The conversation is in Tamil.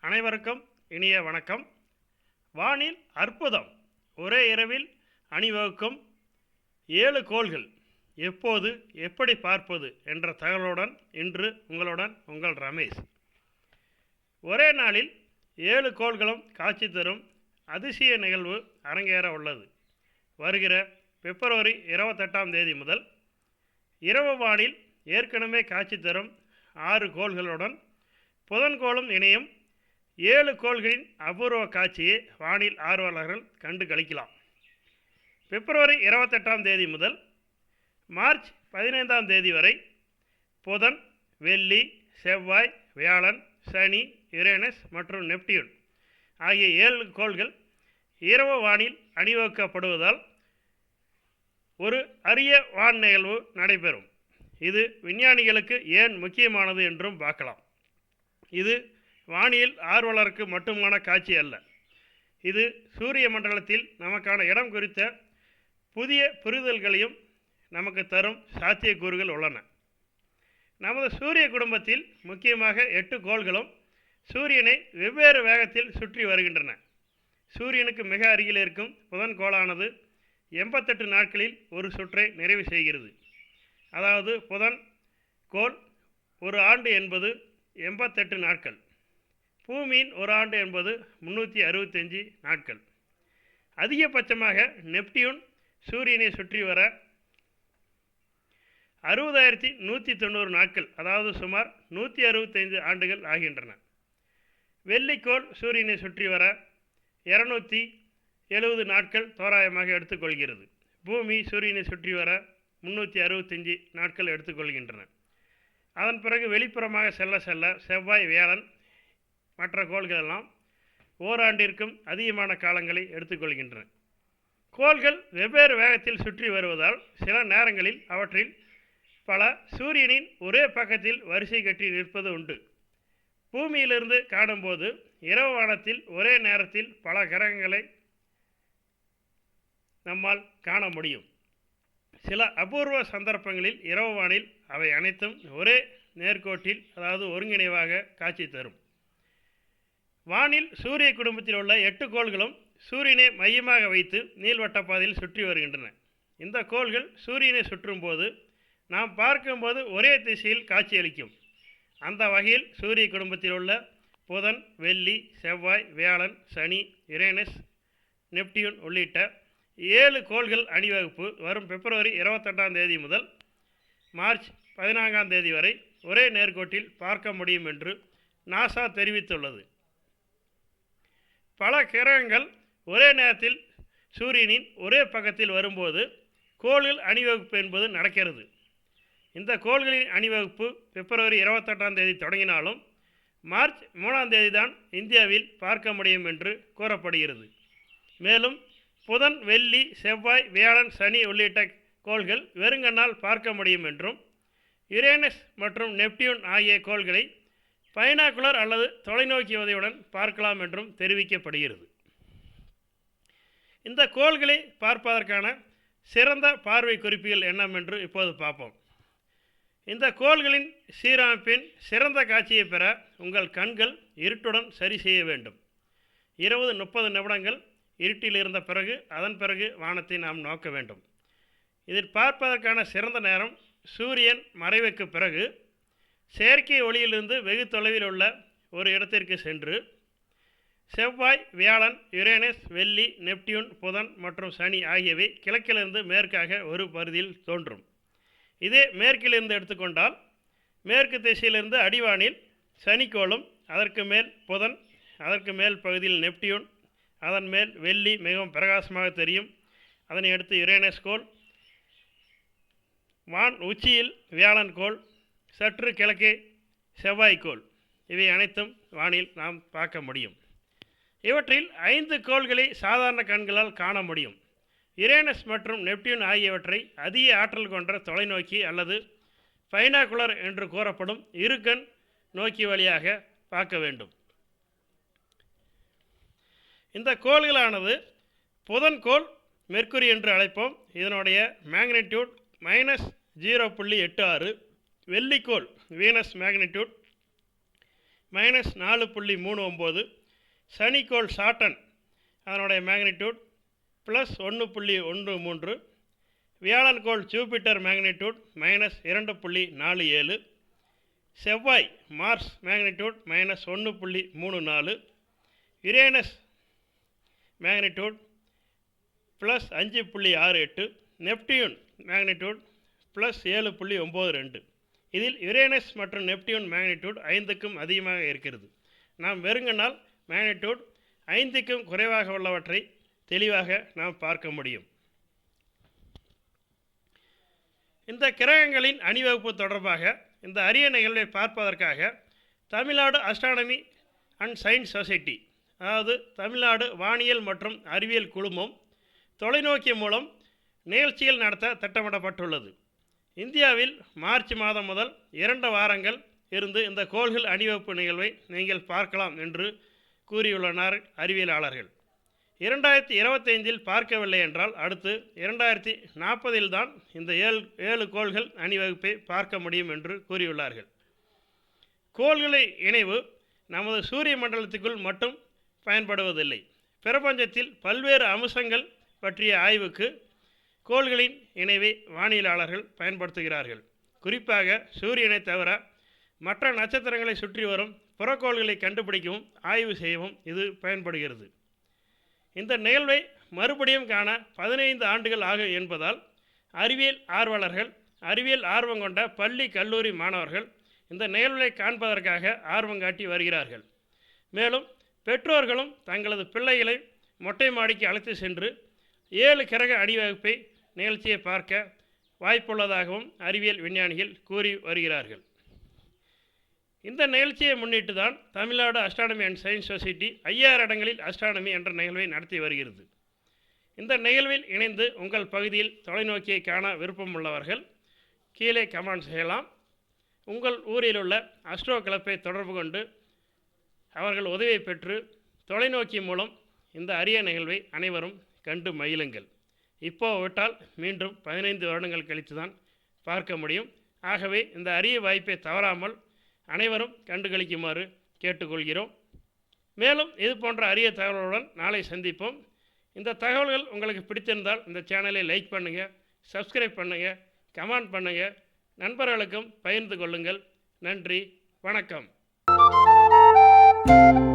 அனைவருக்கும் இனிய வணக்கம். வானில் அற்புதம். ஒரே இரவில் அணிவகுக்கும் ஏழு கோள்கள். எப்போது எப்படி பார்ப்பது என்ற தகவலுடன் இன்று உங்களுடன் உங்கள் ரமேஷ். ஒரே நாளில் ஏழு கோள்களும் காட்சி தரும் அதிசய நிகழ்வு அரங்கேற உள்ளது. வருகிற பிப்ரவரி இருபத்தெட்டாம் தேதி முதல் இரவு வானில் ஏற்கனவே காட்சி தரும் ஆறு கோள்களுடன் புதன்கோளும் இணையும் ஏழு கோள்களின் அபூர்வ காட்சியை வானில் ஆர்வலர்கள் கண்டு கழிக்கலாம் பிப்ரவரி இருபத்தெட்டாம் தேதி முதல் மார்ச் பதினைந்தாம் தேதி வரை புதன் வெள்ளி செவ்வாய் வியாழன் சனி யுரேனஸ் மற்றும் நெப்டியூன் ஆகிய ஏழு கோள்கள் இரவு வானில் அணிவகுக்கப்படுவதால் ஒரு அரிய வான் நிகழ்வு நடைபெறும். இது விஞ்ஞானிகளுக்கு ஏன் முக்கியமானது என்றும் பார்க்கலாம். இது வானியல் ஆர்வலருக்கு மட்டுமான காட்சி அல்ல. இது சூரிய மண்டலத்தில் நமக்கான இடம் குறித்த புதிய புரிதல்களையும் நமக்கு தரும் சாத்தியக்கூறுகள் உள்ளன. நமது சூரிய குடும்பத்தில் முக்கியமாக எட்டு கோள்களும் சூரியனை வெவ்வேறு வேகத்தில் சுற்றி வருகின்றன. சூரியனுக்கு மிக அருகில் இருக்கும் புதன் கோளானது எண்பத்தெட்டு நாட்களில் ஒரு சுற்றை நிறைவு செய்கிறது. அதாவது புதன் கோள் ஒரு ஆண்டு என்பது எண்பத்தெட்டு நாட்கள். பூமியின் ஒரு ஆண்டு என்பது முந்நூற்றி அறுபத்தஞ்சு நாட்கள். அதிகபட்சமாக நெப்டியூன் சூரியனை சுற்றி வர அறுபதாயிரத்தி நூற்றி தொண்ணூறு நாட்கள் அதாவது சுமார் நூற்றி அறுபத்தைந்து ஆண்டுகள் ஆகின்றன. வெள்ளிக்கோள் சூரியனை சுற்றி வர இரநூத்தி எழுபது நாட்கள் தோராயமாக எடுத்துக்கொள்கிறது. பூமி சூரியனை சுற்றி வர முந்நூற்றி அறுபத்தஞ்சி நாட்கள் எடுத்துக்கொள்கின்றன. அதன் பிறகு வெளிப்புறமாக செல்ல செல்ல செவ்வாய் வியாழன் மற்ற கோள்கள் எல்லாம் ஓராண்டிற்கும் அதிகமான காலங்களை எடுத்துக்கொள்கின்றன. கோள்கள் வெவ்வேறு வேகத்தில் சுற்றி வருவதால் சில நேரங்களில் அவற்றில் பல சூரியனின் ஒரே பக்கத்தில் வரிசை கட்டி நிற்பது உண்டு. பூமியிலிருந்து காணும்போது இரவு வானத்தில் ஒரே நேரத்தில் பல கிரகங்களை நம்மால் காண முடியும். சில அபூர்வ சந்தர்ப்பங்களில் இரவு வானில் அவை அனைத்தும் ஒரே நேர்கோட்டில் அதாவது ஒருங்கிணைவாக காட்சி தரும். வானில் சூரிய குடும்பத்தில் உள்ள எட்டு கோள்களும் சூரியனை மையமாக வைத்து நீள்வட்ட பாதையில் சுற்றி வருகின்றன. இந்த கோள்கள் சூரியனை சுற்றும்போது நாம் பார்க்கும்போது ஒரே திசையில் காட்சியளிக்கும் அந்த வகையில் சூரிய குடும்பத்தில் உள்ள புதன் வெள்ளி செவ்வாய் வியாழன் சனி இரேனஸ் நெப்டியூன் உள்ளிட்ட ஏழு கோள்கள் அணிவகுப்பு வரும் பிப்ரவரி இருபத்தெட்டாம் தேதி முதல் மார்ச் பதினான்காம் தேதி வரை ஒரே நேர்கோட்டில் பார்க்க முடியும் என்று நாசா தெரிவித்துள்ளது. பல கிரகங்கள் ஒரே நேரத்தில் சூரியனின் ஒரே பக்கத்தில் வரும்போது கோள்கள் அணிவகுப்பு என்பது நடக்கிறது. இந்த கோள்களின் அணிவகுப்பு பிப்ரவரி இருபத்தெட்டாம் தேதி தொடங்கினாலும் மார்ச் மூணாம் தேதி தான் இந்தியாவில் பார்க்க முடியும் என்று கூறப்படுகிறது. மேலும் புதன் வெள்ளி செவ்வாய் வியாழன் சனி உள்ளிட்ட கோள்கள் வெறுங்கண்ணால் பார்க்க முடியும் என்றும் யுரேனஸ் மற்றும் நெப்டியூன் ஆகிய கோள்களை பைனாகுலர் அல்லது தொலைநோக்கி உதவியுடன் பார்க்கலாம் என்றும் தெரிவிக்கப்படுகிறது. இந்த கோள்களை பார்ப்பதற்கான சிறந்த பார்வை குறிப்புகள் என்னவென்று இப்போது பார்ப்போம். இந்த கோள்களின் சீரமைப்பின் சிறந்த காட்சியை பெற உங்கள் கண்கள் இருட்டுடன் சரி செய்ய வேண்டும். இருபது முப்பது நிமிடங்கள் இருட்டில் இருந்த பிறகு அதன் பிறகு வானத்தை நாம் நோக்க வேண்டும். இதில் பார்ப்பதற்கான சிறந்த நேரம் சூரியன் மறைவுக்கு பிறகு செயற்கை ஒளியிலிருந்து வெகு தொலைவில் உள்ள ஒரு இடத்திற்கு சென்று செவ்வாய் வியாழன் யுரேனஸ் வெள்ளி நெப்டியூன் புதன் மற்றும் சனி ஆகியவை கிழக்கிலிருந்து மேற்காக ஒரு பகுதியில் தோன்றும். இதே மேற்கிலிருந்து எடுத்துக்கொண்டால் மேற்கு திசையிலிருந்து அடிவானில் சனிக்கோளும் அதற்கு மேல் புதன் அதற்கு மேல் பகுதியில் நெப்டியூன் அதன் மேல் வெள்ளி மிகவும் பிரகாசமாக தெரியும். அதனை அடுத்து யுரேனஸ் கோள் வான் உச்சியில் வியாழன் கோள் சற்று கிழக்கே செவ்வாய் கோள் இவை அனைத்தும் வானில் நாம் பார்க்க முடியும். இவற்றில் ஐந்து கோள்களை சாதாரண கண்களால் காண முடியும். யுரேனஸ் மற்றும் நெப்டியூன் ஆகியவற்றை அதிக ஆற்றல் கொண்ட தொலைநோக்கி அல்லது பைனாகுலர் என்று கூறப்படும் இருகண் நோக்கி வழியாக பார்க்க வேண்டும். இந்த கோள்களானது புதன் கோள் மெர்க்குரி என்று அழைப்போம். இதனுடைய மேக்னிடியூட் மைனஸ் ஜீரோ புள்ளி எட்டு ஆறு வெள்ளிக்கோள் வீனஸ் மேக்னிடியூட் மைனஸ் நாலு புள்ளி மூணு ஒம்பது சனிக்கோள் சாட்டன் அதனுடைய மேக்னிடியூட் ப்ளஸ் ஒன்று புள்ளி ஒன்று மூன்று வியாழன்கோள் ஜூபிட்டர் மேக்னிடியூட் மைனஸ் இரண்டு புள்ளி நாலு ஏழு செவ்வாய் மார்ஸ் மேக்னிடியூட் மைனஸ் ஒன்று புள்ளி மூணு நாலு யுரேனஸ் மேக்னிடியூட் ப்ளஸ் அஞ்சு புள்ளி ஆறு எட்டு நெப்டியூன் மேக்னிடியூட் ப்ளஸ் ஏழு புள்ளி ஒம்பது ரெண்டு. இதில் யுரேனஸ் மற்றும் நெப்டியூன் மேக்னிடியூட் ஐந்துக்கும் அதிகமாக இருக்கிறது. நாம் வெறுங்கனால் மேக்னிடியூட் ஐந்துக்கும் குறைவாக உள்ளவற்றை தெளிவாக நாம் பார்க்க முடியும். இந்த கிரகங்களின் அணிவகுப்பு தொடர்பாக இந்த அரிய நிகழ்வை பார்ப்பதற்காக Tamil Nadu astronomy and science society அதாவது தமிழ்நாடு வானியல் மற்றும் அறிவியல் குழுமம் தொலைநோக்கி மூலம் நிகழ்ச்சிகள் நடத்த திட்டமிடப்பட்டுள்ளது. இந்தியாவில் மார்ச் மாதம் முதல் இரண்டு வாரங்கள் இருந்து இந்த கோள்கள் அணிவகுப்பு நிகழ்வை நீங்கள் பார்க்கலாம் என்று கூறியுள்ளனர் அறிவியலாளர்கள். இரண்டாயிரத்தி இருபத்தைந்தில் பார்க்கவில்லை என்றால் அடுத்து இரண்டாயிரத்தி நாற்பதில் தான் இந்த ஏழு ஏழு கோள்கள் அணிவகுப்பை பார்க்க முடியும் என்று கூறியுள்ளார்கள். கோள்களை இணைவு நமது சூரிய மண்டலத்துக்குள் மட்டும் பயன்படுவதில்லை. பிரபஞ்சத்தில் பல்வேறு அம்சங்கள் பற்றிய ஆய்வுக்கு கோள்களின் இணைவை வானியலாளர்கள் பயன்படுத்துகிறார்கள். குறிப்பாக சூரியனை தவிர மற்ற நட்சத்திரங்களை சுற்றி வரும் புறக்கோள்களை கண்டுபிடிக்கவும் ஆய்வு செய்யவும் இது பயன்படுகிறது. இந்த நிகழ்வை மறுபடியும் காண பதினைந்து ஆண்டுகள் ஆகும் என்பதால் அறிவியல் ஆர்வலர்கள் அறிவியல் ஆர்வம் கொண்ட பள்ளி கல்லூரி மாணவர்கள் இந்த நிகழ்வை காண்பதற்காக ஆர்வம் காட்டி வருகிறார்கள். மேலும் பெற்றோர்களும் தங்களது பிள்ளைகளை மொட்டை மாடிக்கு அழைத்து சென்று ஏழு கிரக அணிவகுப்பை நிகழ்ச்சியை பார்க்க வாய்ப்புள்ளதாகவும் அறிவியல் விஞ்ஞானிகள் கூறி வருகிறார்கள். இந்த நிகழ்ச்சியை முன்னிட்டு தான் Tamil Nadu astronomy and science society ஐயாயிரம் இடங்களில் அஸ்ட்ரானமி என்ற நிகழ்வை நடத்தி வருகிறது. இந்த நிகழ்வில் இணைந்து உங்கள் பகுதியில் தொலைநோக்கியை காண விருப்பம் உள்ளவர்கள் கீழே கமெண்ட் செய்யலாம். உங்கள் ஊரில் உள்ள அஸ்ட்ரோ கிளப்பை தொடர்பு கொண்டு அவர்கள் உதவியை பெற்று தொலைநோக்கி மூலம் இந்த அரிய நிகழ்வை அனைவரும் கண்டு மகிழுங்கள். இப்போ விட்டால் மீண்டும் பதினைந்து வருடங்கள் கழித்து தான் பார்க்க முடியும். ஆகவே இந்த அரிய வாய்ப்பை தவறாமல் அனைவரும் கண்டுகளிக்குமாறு கேட்டுக்கொள்கிறோம். மேலும் இது போன்ற அரிய தகவல்களுடன் நாளை சந்திப்போம். இந்த தகவல்கள் உங்களுக்கு பிடித்திருந்தால் இந்த சேனலை லைக் பண்ணுங்கள் சப்ஸ்கிரைப் பண்ணுங்கள் கமெண்ட் பண்ணுங்கள் நண்பர்களுக்கும் பகிர்ந்து கொள்ளுங்கள். நன்றி வணக்கம். Música